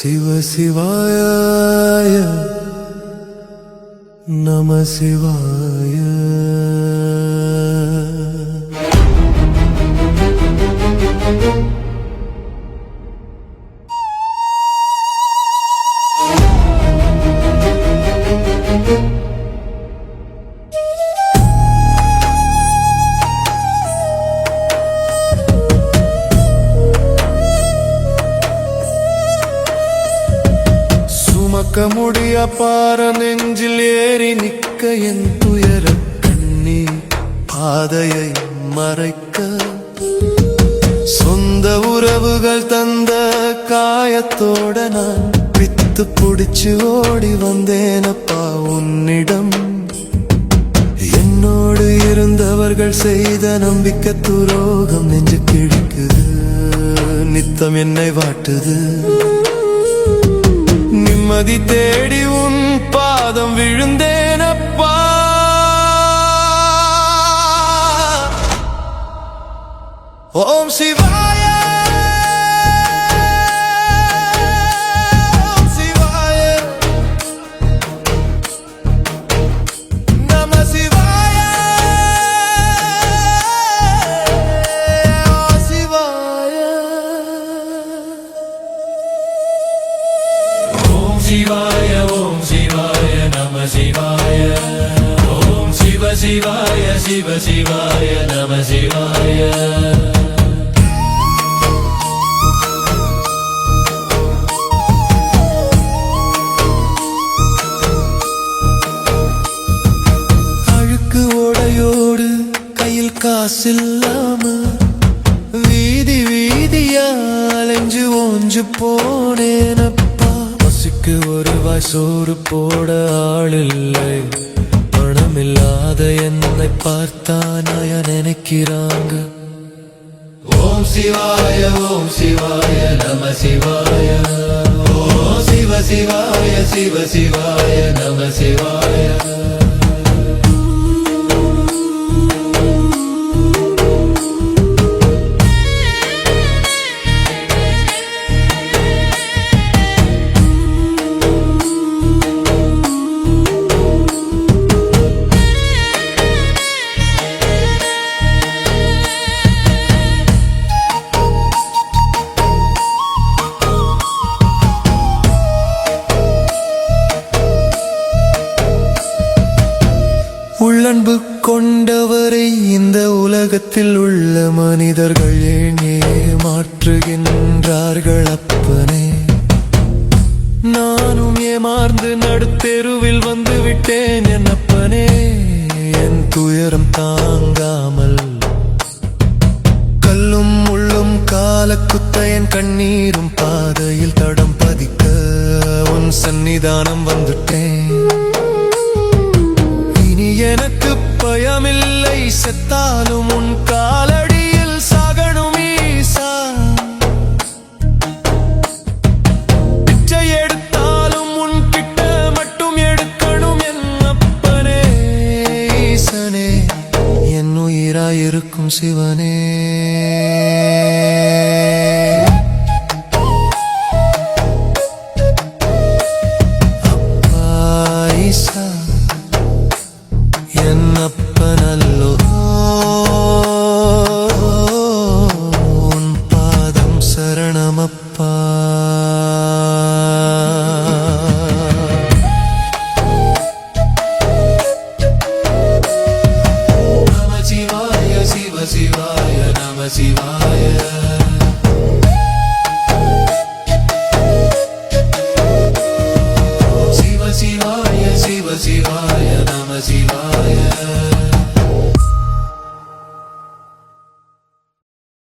சிவ சிவாய நம சிவாய சுமக்க முடிய பார நெஞ்சில் ஏறி நிற்க என் துயர கண்ணி பாதையை மறைக்க. சொந்த உறவுகள் தந்த காயத்தோட நான் பித்து பிடிச்சு ஓடி வந்தேனப்பா உன்னிடம். என்னோடு இருந்தவர்கள் செய்த நம்பிக்கை துரோகம் நெஞ்சு கிழிக்குது நித்தம் என்னை வாட்டுது. நிம்மதி தேடி உன் பாதம் விழுந்தேனப்பா. ஓம் சிவ சிவாய ஓம் சிவாய நம சிவாய. ஓம் சிவ சிவாய சிவ சிவாய நம சிவாய. அழுக்கு ஓடையோடு கையில் காசில்லாம வீதி வீதியா அலைஞ்சு ஓஞ்சு போனேன் எனக்கு ஒரு வாய் சோறு போட ஆளில்லை. பணமில்லாத என்னை பார்த்தானாய நினைக்கிறாங்க. ஓம் சிவாய ஓம் சிவாய நம சிவாய. ஓ சிவ சிவாய சிவ சிவாய நம சிவாய. அன்பு கொண்டவரை இந்த உலகத்தில் உள்ள மனிதர்கள் ஏன் ஏமாற்றுகின்றார்கள் அப்பனே. நானும் ஏமாந்து நடுத்தெருவில் வந்து விட்டேன் என் அப்பனே. என் துயரம் தாங்காமல். கல்லும் உள்ளும் காலக்குத்த என் கண்ணீரும் பாதையில் தடம் பதிக்க உன் சன்னிதானம் வந்துட்டேன். பயமில்லை செத்தாலும் உன் காலடியில் சாகணும் ஈசா. பிச்சை எடுத்தாலும் உன் கிட்ட மட்டும் எடுக்கணும் என் அப்பனே ஈசனே. என் உயிராயிருக்கும் சிவனே. சிவாய நம சிவாய சிவ சிவாய சிவ சிவாய நம சிவாய